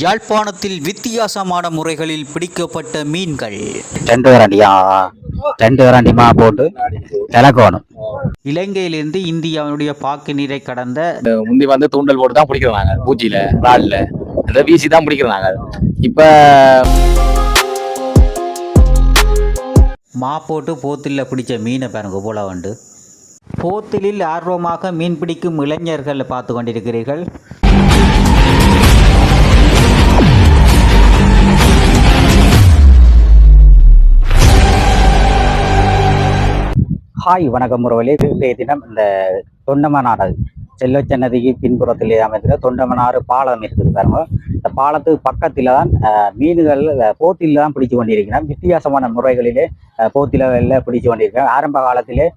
யாழ்ப்பாணத்தில் வித்தியாசமான முறைகளில் பிடிக்கப்பட்ட மீன்கள். ரெண்டு கரண்டியா ரெண்டு கரண்டிமா போட்டு கிளக்கணும் இலங்கையிலிருந்து இந்தியாவினுடைய பாக்கு நீரை கடந்த முந்தி வந்து தூண்டல் போட்டு தான் பிடிக்கிறோம் நாங்க பூச்சியில ரால்ல அதை வீசி தான் பிடிக்கிறோம் நாங்க இப்ப மா போட்டு போத்தில் பிடிச்ச மீனை பாருங்க போல உண்டு. போத்திலில் ஆர்வமாக மீன் பிடிக்கும் இளைஞர்கள் பார்த்து கொண்டிருக்கிறீர்கள். ஹாய் வணக்கம் முறவலே இன்றைய தினம் இந்த தொண்டமனாறு செல்லச்சன்னதிக்கு பின்புறத்தில் அமைந்த தொண்டமனாறு பாலம் இருக்குது பாருங்க. இந்த பாலத்துக்கு பக்கத்தில் தான் மீன்கள் அஹ், தான் பிடிச்சு கொண்டிருக்கிறேன் வித்தியாசமான முறைகளிலே அஹ், போத்தில பிடிச்சு கொண்டிருக்கிறோம் ஆரம்ப காலத்திலே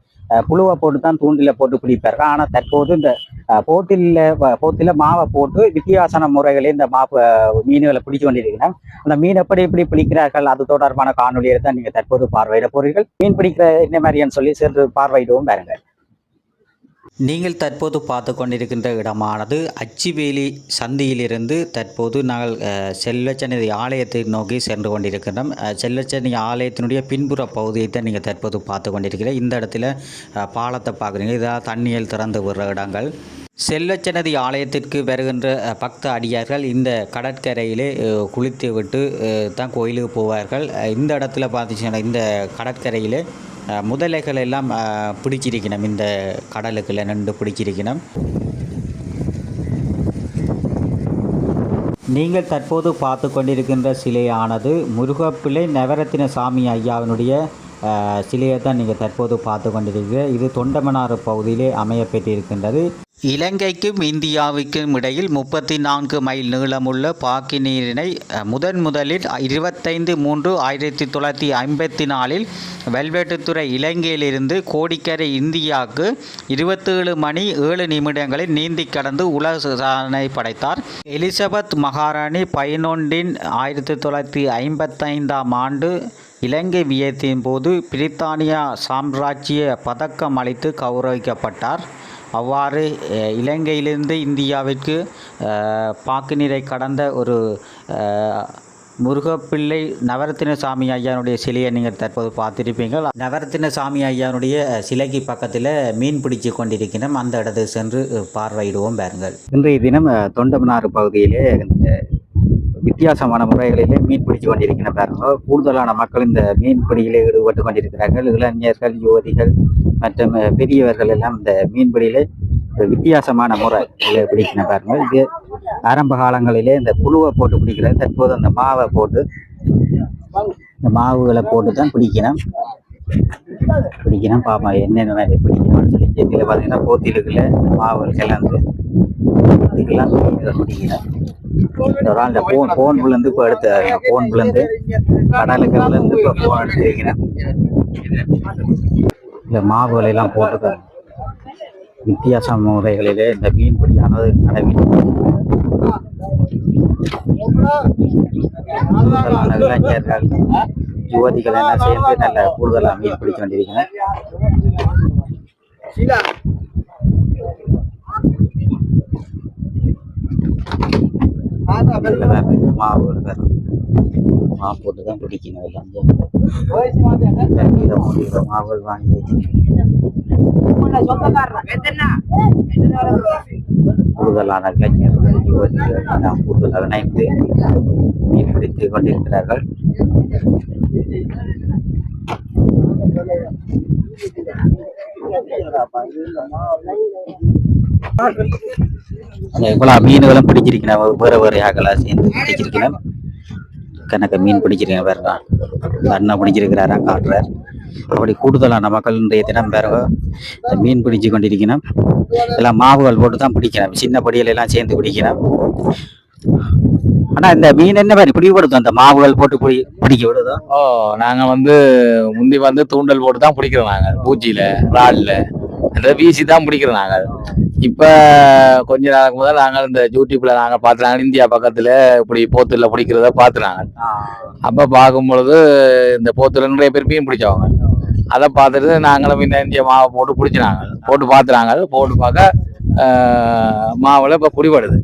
புழுவை போட்டு தான் தூண்டில போட்டு பிடிப்பார்கள் ஆனால் தற்போது இந்த போத்தில வ- மாவை போட்டு வித்தியாசமான முறைகளில் இந்த மா மீன்களை பிடிச்சு கொண்டிருக்கிறோம் அந்த மீன் எப்படி எப்படி பிடிக்கிறார்கள் அது தொடர்பான காணொலியை தான் நீங்க தற்போது பார்வையிட போறீர்கள். மீன் பிடிக்கிற என்ன மாதிரின்னு சொல்லி சேர்ந்து பார்வையிடவும் பாருங்க. நீங்கள் தற்போது பார்த்து கொண்டிருக்கின்ற இடமானது அச்சிவேலி சந்தியிலிருந்து தற்போது நாங்கள் அஹ், ஆலயத்தை நோக்கி சென்று கொண்டிருக்கின்றோம். அஹ், ஆலயத்தினுடைய பின்புற பகுதியை தான் நீங்கள் தற்போது பார்த்து கொண்டிருக்கிறீங்க இந்த இடத்துல பாலத்தை பார்க்குறீங்க. இதான் தண்ணியில் திறந்து விடுற இடங்கள். செல்லச்சன்னதி ஆலயத்திற்கு வருகின்ற பக்த அடியார்கள் இந்த கடற்கரையிலே குளித்து விட்டு தான் கோயிலுக்கு போவார்கள். இந்த இடத்துல பார்த்துச்சுன்னா இந்த கடற்கரையிலே முதலைகள் எல்லாம் பிடிச்சிருக்கணும் இந்த கடலுக்குள்ள நின்று பிடிச்சிருக்கணும் நீங்கள் தற்போது பார்த்து கொண்டிருக்கின்ற சிலையானது முருகப்பிள்ளை நவரத்தின சாமி ஐயாவினுடைய சிலையை தான் நீங்கள் தற்போது பார்த்து கொண்டிருக்கிற இது தொண்டமனாறு பகுதியிலே அமையப்பெற்றிருக்கின்றது இலங்கைக்கும் இந்தியாவுக்கும் இடையில் முப்பத்தி நான்கு மைல் நீளமுள்ள பாக்கி நீரினை முதன் முதலில் இருபத்தைந்து மூன்று ஆயிரத்தி தொள்ளாயிரத்தி ஐம்பத்தி நாலில் வெல்வெட்டுத்துறை இலங்கையிலிருந்து கோடிக்கரை இந்தியாவுக்கு இருபத்தேழு மணி ஏழு நிமிடங்களில் நீந்தி கடந்து உலக சாதனை படைத்தார். எலிசபெத் மகாராணி பதினொன்றின் ஆயிரத்தி தொள்ளாயிரத்தி ஐம்பத்தைந்தாம் ஆண்டு இலங்கை வியத்தின் போது பிரித்தானியா சாம்ராஜ்ய பதக்கம் அளித்து கௌரவிக்கப்பட்டார். அவ்வாறு இலங்கையிலிருந்து இந்தியாவிற்கு பாக்குநீரை கடந்த ஒரு முருகப்பிள்ளை நவரத்தின சாமி ஐயானுடைய சிலையை நீங்கள் தற்போது பார்த்திருப்பீங்கள் நவரத்தின சாமி ஐயானுடைய சிலைக்கு பக்கத்தில் மீன் பிடிச்சு கொண்டிருக்கிறோம் அந்த இடத்துக்கு சென்று பார்வையிடுவோம் பாருங்கள். இன்றைய தினம் தொண்டமனாறு பகுதியிலே வித்தியாசமான முறைகளிலே மீன் பிடித்து கொண்டிருக்கிற கூடுதலான மக்கள் இந்த மீன் பிடியிலே ஈடுபட்டு கொண்டிருக்கிறார்கள். இளைஞர்கள் யுவதிகள் மற்றும் பெரியவர்கள் எல்லாம் இந்த மீன்பிடியிலே வித்தியாசமான முறை பிடிக்கின பாருங்க இது ஆரம்ப காலங்களிலே இந்த புழுவை போட்டு பிடிக்கிறது தற்போது அந்த மாவை போட்டு இந்த மாவுகளை போட்டு தான் பிடிக்கணும் பிடிக்கணும் பாப்பா என்னென்ன மாதிரி பிடிக்கணும்னு சொல்லி இதில் பார்த்தீங்கன்னா போத்திலுக்குள்ள மாவுகள் கலந்து இதுக்கெல்லாம் பிடிக்கணும் ஒரு ஆள் இந்த போன் போன் விழுந்து இப்போ எடுத்து போன் விழுந்து கடலுக்கு விழுந்து இப்போ போன் எடுத்து வைக்கிறேன். இந்த மாவுகளை எல்லாம் போட்டு வித்தியாச முறைகளிலே இந்த மீன் பிடியானது நடைபெற்று இளைஞர்கள் யுவதிகள் என்ன சேர்ந்து நல்ல கூடுதலாக மீன் பிடிக்க வேண்டியிருக்கிறேன் இதுல தான். மாவு வேறு மாவு போட்டு தான் பிடிக்கணும் எல்லாம் மூணு கிலோ மாவுகள் வாங்கி கூடுதலான இளைஞர்கள் யுவதிகள் கூடுதலாக இணைந்து மீன் பிடித்து கொண்டிருக்கிறார்கள். இவ்வளவு மீன்களும் பிடிச்சிருக்கேன் வேறு வேறு ஆகலாம் சேர்ந்து பிடிச்சிருக்கிறேன். கணக்க மீன் பிடிச்சிருக்கேன் வேற. அண்ணா பிடிச்சிருக்கிறாரா காட்டுறார். அப்படி கூடுதலான மக்கள் இன்றைய தினம் பாருங்க இந்த மீன் பிடிச்சு கொண்டிருக்கணும் எல்லாம் மாவுகள் போட்டு தான் பிடிக்கணும் சின்ன படியில எல்லாம் சேர்ந்து பிடிக்கணும் ஆனா இந்த மீன் என்ன மாதிரி பிடிபடுத்தும் அந்த மாவுகள் போட்டு பிடி பிடிக்க விடுதோ? ஓ நாங்க வந்து முந்தி வந்து தூண்டல் போட்டு தான் பிடிக்கிறோம் நாங்க. பூச்சியில ரால்ல அதை வீசி தான் பிடிக்கிறோம் நாங்க. இப்ப கொஞ்ச நாளுக்கு முதல் நாங்க இந்த யூடியூப்ல நாங்க பார்த்துனாங்க இந்தியா பக்கத்துல இப்படி போத்துல பிடிக்கிறத பார்த்துனாங்க அப்ப பார்க்கும் பொழுது இந்த போத்துல நிறைய பேர் மீன் பிடிச்சவங்க. அதை பார்த்துட்டு நாங்களும் முன்ன இந்திய மாவை போட்டு பிடிச்சினாங்க. போட்டு பார்த்துனாங்க போட்டு பார்க்க மாவுல இப்ப பிடிபடுது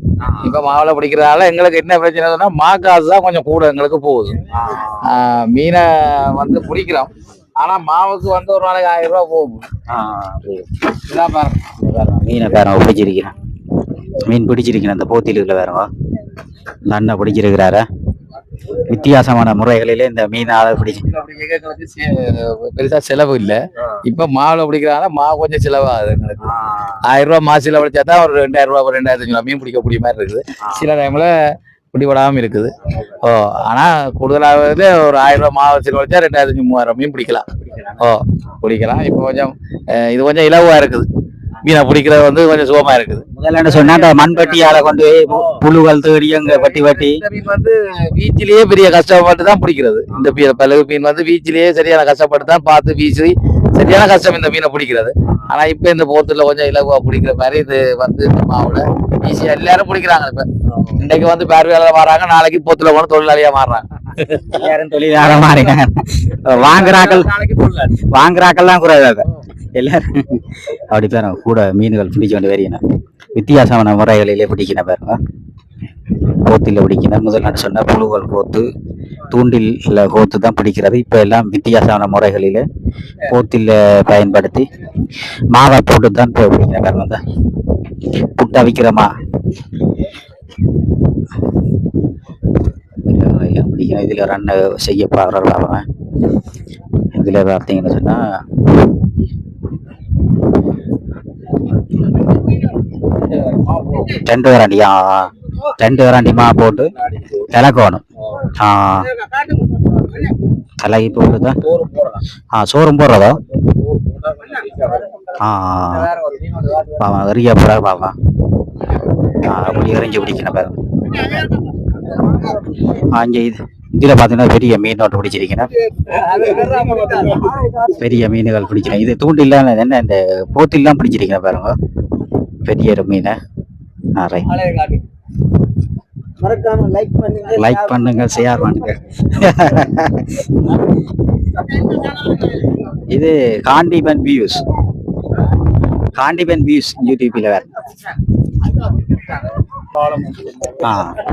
இப்ப மாவுல பிடிக்கிறதால எங்களுக்கு என்ன பிரச்சனைனா மா காசு தான் கொஞ்சம் கூட எங்களுக்கு போகுது. மீனை வந்து பிடிக்கிறோம். ஆனா மாவுக்கு வந்து ஒரு நாளைக்கு ஆயிரம் ரூபாய் போகும். இதான் பாருங்க பாருங்க மீனை பாருங்க பிடிச்சிருக்கிறேன். மீன் பிடிச்சிருக்கிறேன் அந்த போத்திலுக்குள்ள பாருங்க இந்த அண்ணன் பிடிச்சிருக்கிறாரு. வித்தியாசமான முறைகளிலே இந்த மீனை அதை பிடிச்சி. பெருசா செலவு இல்ல. இப்ப மாவுல பிடிக்கிறாங்கன்னா மாவு கொஞ்சம் செலவாகுது எங்களுக்கு. ஆயிரம் ரூபாய் மாசு செலவழிச்சா தான் ஒரு ரெண்டாயிரம் ரூபாய் ரெண்டாயிரத்தி மீன் பிடிக்க கூடிய மாதிரி இருக்குது. சில டைம்ல பிடிபடாம இருக்குது. ஓ ஆனா கூடுதலாவது ஒரு ஆயிரம் ரூபாய் மாவு செலவழிச்சா ரெண்டாயிரத்தி மூவாயிரம் மீன் பிடிக்கலாம். ஓ பிடிக்கலாம். இப்போ கொஞ்சம் இது கொஞ்சம் இலவா இருக்குது. மீனை பிடிக்கிறது வந்து கொஞ்சம் சுகமா இருக்குது. முதல்ல என்ன சொன்னா அந்த மண்பட்டியால கொண்டு போய் புழுகள் தேடி அங்க வட்டி வட்டி. இந்த மீன் வந்து வீச்சிலேயே பெரிய கஷ்டப்பட்டு தான் பிடிக்கிறது. இந்த பல்லு மீன் வந்து வீச்சிலேயே சரியான கஷ்டப்பட்டு தான் பார்த்து வீசி சரியான கஷ்டம் இந்த மீனை பிடிக்கிறது. ஆனா இப்ப இந்த போத்துல கொஞ்சம் இலகுவா பிடிக்கிற மாதிரி இது வந்து இந்த மாவுல ஈஸியா எல்லாரும் பிடிக்கிறாங்க இப்ப. இன்னைக்கு வந்து பார்வையாளர் வராங்க நாளைக்கு போத்துல போன தொழிலாளியா மாறுறாங்க. எல்லாரும் தொழிலாள மாறினாங்க வாங்குறாக்கள் நாளைக்கு தொழிலாளி. வாங்குறாக்கள்லாம் குறையாது எல்லாரும் அப்படி பாருங்க கூட மீன்கள் பிடிச்சு கொண்டு வரீங்க வித்தியாசமான முறைகளிலே பிடிக்கணும் பாருங்க. கோத்தில் பிடிக்கணும் முதல் நான் சொன்ன புழுவல் கோத்து தூண்டில் கோத்து தான் பிடிக்கிறது. இப்போ எல்லாம் வித்தியாசமான முறைகளில் கோத்தில் பயன்படுத்தி மாவை போட்டு தான் இப்போ பிடிக்கிறேன் பாருங்க இந்த புட்டை விற்கிறோமா பிடிக்கும். இதில் ரன் செய்ய பாடுறாரு அவன் இதில் பார்த்தீங்கன்னு சொன்னால் ரெண்டு வரண்டியா? ரெண்டு வராண்டி போட்டு கிளக்கணும் ஆ கலகி போட்டுதா ஆ சோறும் போடுறதோ ஆ பாவா எறிய போற பாவா ஆ அப்படி எறிஞ்சு பிடிக்கணும் பாருங்க அங்கே இங்கே இது இதில் பார்த்தீங்கன்னா பெரிய மீன் ஒன்று பிடிச்சிருக்கேன் பெரிய மீன்கள் பிடிக்கிறேன் இது தூண்டில்லாம் என்ன இந்த போத்திலாம் பிடிச்சிருக்கேன் பாருங்க பெரிய மீனை நிறைய ரைட் மறக்காம லைக் பண்ணுங்க லைக் பண்ணுங்க ஷேர் பண்ணுங்க. இது காண்டிபன் வியூஸ் காண்டிபன் வியூஸ் யூடியூப்ல வேற. ஆ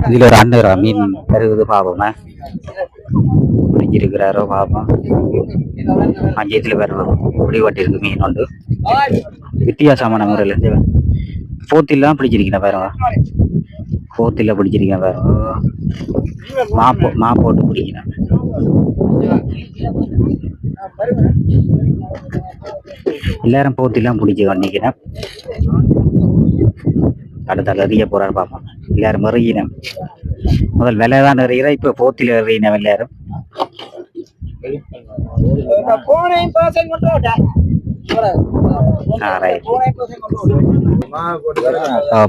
இதுல ஒரு அண்ணன் ஒரு மீன் பெருகுது பாப்போமே பிடிச்சிருக்கிறாரோ பாப்போம் அஞ்சத்துல வேற இப்படி இருக்கு மீன் உண்டு. வித்தியாசமான முறையில் இருந்து போத்திலாம் பிடிச்சிருக்கேன் பாருங்க. போத்தில பிடிச்சிருக்கேன் பாருங்க. மா போ மா போட்டு பிடிக்கிறேன். எல்லாரும் போத்திலாம் பிடிச்சி நினைக்கிறேன் அடுத்த எறிய போறாரு பார்ப்போம் எல்லாரும் எறியினேன் முதல் விலை தான் எறிகிற இப்போ போத்தில் எறியினேன் எல்லாரும். போனையும்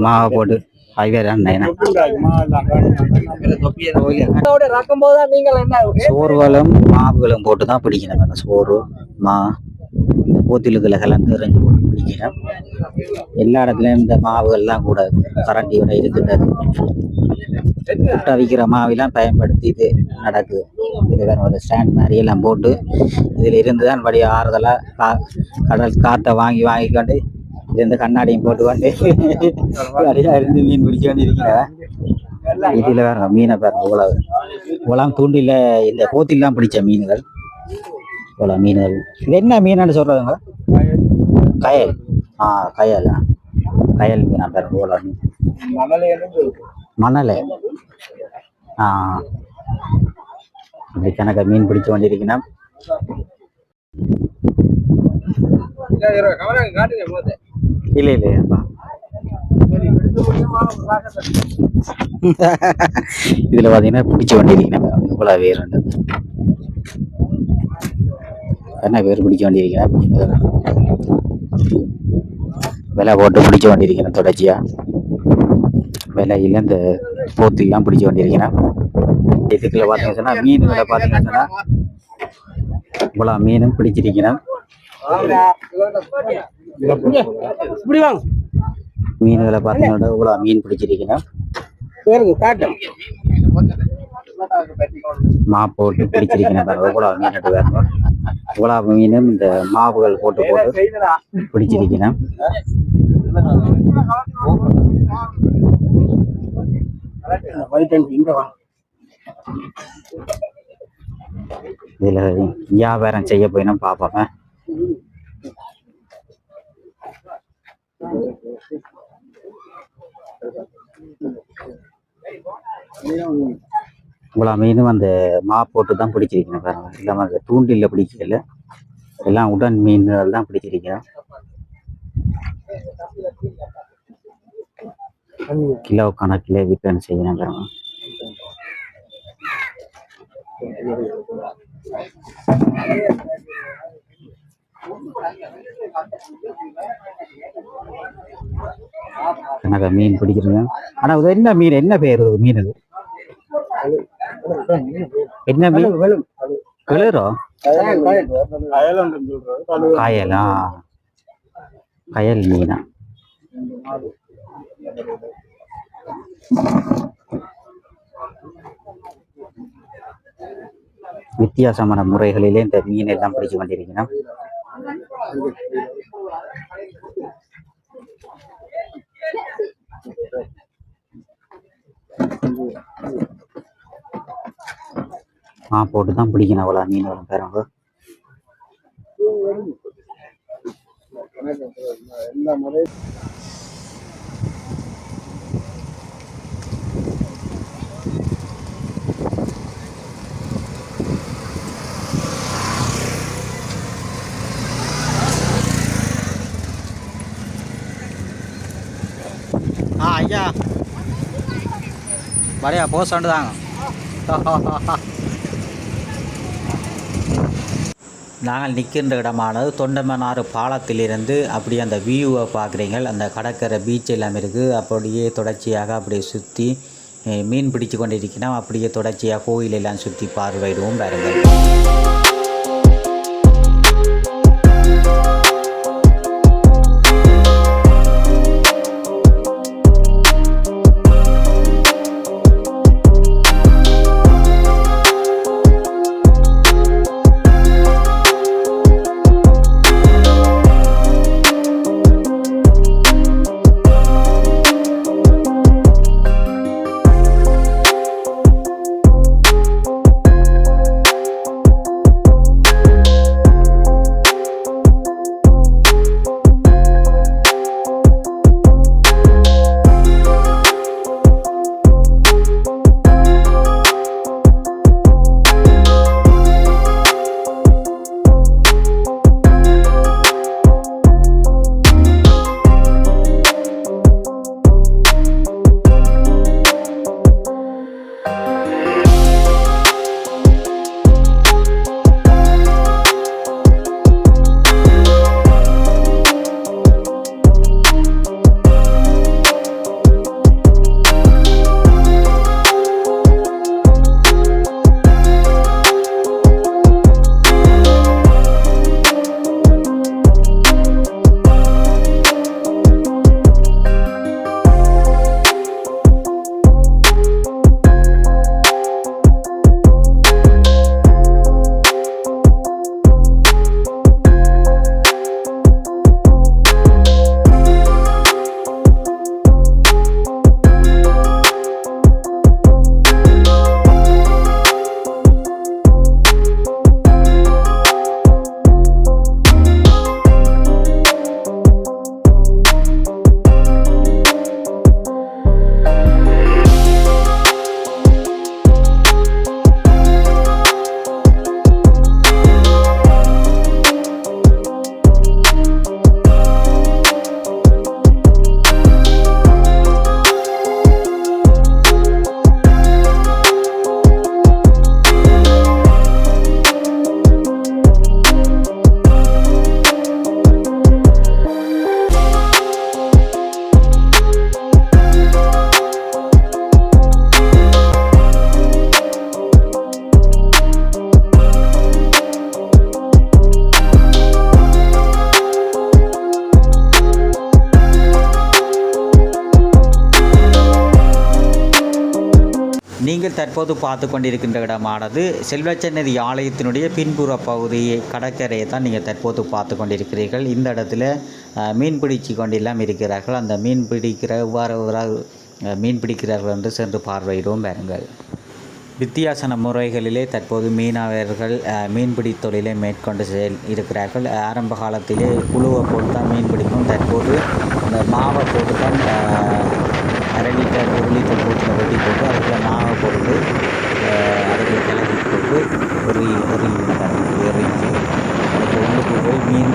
மாவை போட்டு என்ன சோறுகளும் மாவுகளும் போட்டு தான் பிடிக்கணும். சோறு மா போத்திலுக்கில் கலந்து ரெண்டு போட்டு பிடிக்கணும் எல்லா இடத்துலையும் இந்த மாவுகள்லாம் கூட கரண்டியோட இருக்கின்றது. முட்டை விற்கிற மாவெல்லாம் பயன்படுத்தி இது நடக்குது. இதில் ஒரு ஸ்டாண்ட் மாதிரி எல்லாம் போட்டு இதில் இருந்து தான் படி ஆறுதலாக கா கடல் காற்றை வாங்கி வாங்கி கொண்டு இருந்து கண்ணாடியும் போட்டு கொண்டு நிறையா இருந்து மீன் பிடிச்சு கொண்டு இருக்கிறேன் இதில் வேற மீனை பாருங்க இவ்வளவு. இவ்வளவு தூண்டில இந்த போத்திலாம் பிடிச்ச மீன்கள். இவ்வளவு மீன்கள் இது என்ன மீன் சொல்றதுங்க கயல். ஆ கயல். கயல் மீனா பாருங்க இவ்வளவு மீன் மணலை. ஆ. அப்படி கணக்க மீன் பிடிச்சு கொண்டிருக்கணும் இல்ல இல்லையாப்பா இதுல பாத்தீங்கன்னா பிடிச்ச வண்டி இருக்கணும் இவ்வளவு வேர் உண்டு. என்ன பேர் பிடிச்ச வேண்டியிருக்கிறேன் விலை போட்டு பிடிச்ச வேண்டியிருக்கிறேன் தொடர்ச்சியாக தொடர்ச்சியா. விலையில இந்த போத்திலாம் பிடிக்க வேண்டியிருக்கிறேன் இருக்கணும் இதுக்குள்ள பார்த்தீங்கன்னா சொன்னா மீன்களை பார்த்தீங்கன்னா சொன்னா மீனும் பிடிச்சிருக்கிறேன் மீன் வாங்க மீன்களை பார்த்தீங்கன்னா இவ்வளோ மீன் பிடிச்சிருக்கிறேன் மா போட்டு பிடிச்சிருக்கேன் பாருங்க இவ்வளோ மீன் எடுத்து பாருங்க. இவ்வளோ மீனும் இந்த மாவுகள் போட்டு போட்டு பிடிச்சிருக்கிறேன். இதில் வியாபாரம் செய்ய போயினா பார்ப்போமே இவ்வளோ மீனும் அந்த மா போட்டு தான் பிடிச்சிருக்கேன் வேற இல்லாமல் அந்த தூண்டில்ல பிடிக்கல. எல்லாம் உடன் மீன்கள் தான் பிடிச்சிருக்கேன் கிலோ கணக்கில் விற்பனை செய்யணும் பாருங்க. எனக்கு மீன் பிடிக்கிறீங்க. ஆனால் என்ன மீன்? என்ன பேர் மீன் அது? என்ன மீன் கிளறோ காயலா? கயல் மீனா. வித்தியாசமான முறைகளிலே இந்த மீன் எல்லாம் பிடிச்சு கொண்டிருக்கிறோம் ஆ போட்டு தான் பிடிக்கணும் அவ்வளோ மீன் வரும் பாருங்க. ஆ ஐயா. வரையா போஸ்டாண்டு தாங்க நாங்கள் நிற்கின்ற இடமானது தொண்டமனாறு பாலத்திலிருந்து அப்படியே அந்த வியூவை பார்க்குறீங்க அந்த கடற்கரை பீச் எல்லாம் இருக்குது அப்படியே தொடர்ச்சியாக அப்படியே சுற்றி மீன் பிடிச்சு கொண்டிருக்கிறோம். அப்படியே தொடர்ச்சியாக கோயிலெல்லாம் சுற்றி பார்வையிடுவோம். பாருங்கள். தற்போது பார்த்து கொண்டிருக்கின்ற இடமானது செல்வச்சன்னதி ஆலயத்தினுடைய பின்புற பகுதியை கடற்கரையை தான் நீங்கள் தற்போது பார்த்து கொண்டிருக்கிறீர்கள். இந்த இடத்துல மீன் பிடிச்சு கொண்டெல்லாம் இருக்கிறார்கள். அந்த மீன் பிடிக்கிற எவ்வாறு மீன் பிடிக்கிறார்கள் என்று சென்று பார்வையிடுவோம். பாருங்கள் வித்தியாசன முறைகளிலே தற்போது மீனவர்கள் மீன்பிடி தொழிலை மேற்கொண்டு செயல் இருக்கிறார்கள். ஆரம்ப காலத்திலே குழுவை போட்டு தான் மீன் பிடிக்கும். தற்போது அந்த மாவை போட்டு தான் அரை லிட்டர் ஒரு லிட்டர் போட்டில் வெட்டி போட்டு அதுக்குள்ள மாவை போட்டு அஹ், அதுக்குள்ள கிளறி போட்டு ஒரு ஒரு எறிஞ்சு அதுக்கு உள்ளுக்கு போய் மீன்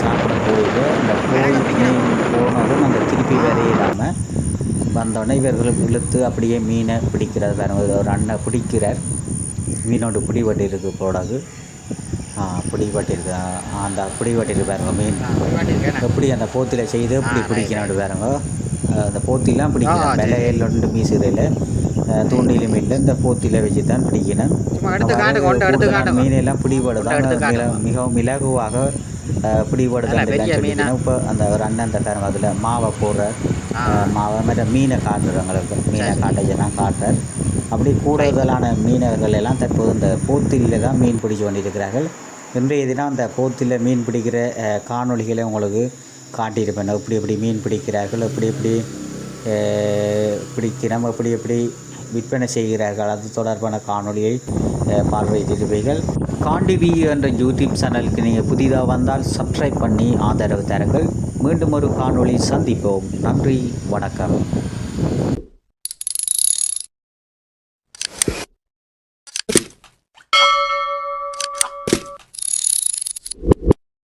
சாப்பிட போயிட்டு அந்த போய் மீன் போனதும் அந்த திருப்பி வரையிடாமல் வந்தோடனே இவர்கள் இழுத்து அப்படியே மீனை பிடிக்கிறது பாருங்க ஒரு அண்ணன் பிடிக்கிறார். மீனோட பிடிபட்டு இருக்கு போடாது. ஆ பிடிபட்டு இருக்கு ஆ, அந்த பிடிபட்டு இருக்கு பாருங்க மீன். எப்படி அந்த போத்தில் செய்து எப்படி பிடிக்கணும் பாருங்க. அந்த போத்திலாம் பிடிக்கணும் விலையில் ஒன்று மீசுதில் தூண்டிலும் இல்லை. இந்த போத்தில வச்சு தான் பிடிக்கணும் மீனெல்லாம் பிடிபடுதான். மிகவும் இலகுவாக பிடிபடுதான். இப்போ அந்த ஒரு அண்ணன் அந்த பாருங்க அதில் மாவை போடுற மாவை மாதிரி மீனை காட்டுறவங்களுக்கு மீனை காட்டச்செல்லாம் காட்டுறார். அப்படி கூடுதலான மீனவர்கள் எல்லாம் தற்போது இந்த போத்தில தான் மீன் பிடிச்சு கொண்டிருக்கிறார்கள் இன்றைய தினம் அந்த போத்தில் மீன் பிடிக்கிற அஹ், காணொளிகளை உங்களுக்கு காட்டியிருப்பேன். எப்படி எப்படி மீன் பிடிக்கிறார்கள் எப்படி எப்படி பிடிக்கிறோம் எப்படி எப்படி விற்பனை செய்கிறார்கள். அது தொடர்பான காணொளியை பார்வையிட்டிருப்பீர்கள். காண்டிவி என்ற யூடியூப் சேனலுக்கு நீங்கள் புதிதாக வந்தால் சப்ஸ்கிரைப் பண்ணி ஆதரவு தருங்கள். மீண்டும் ஒரு காணொளி சந்திப்போம். நன்றி வணக்கம்.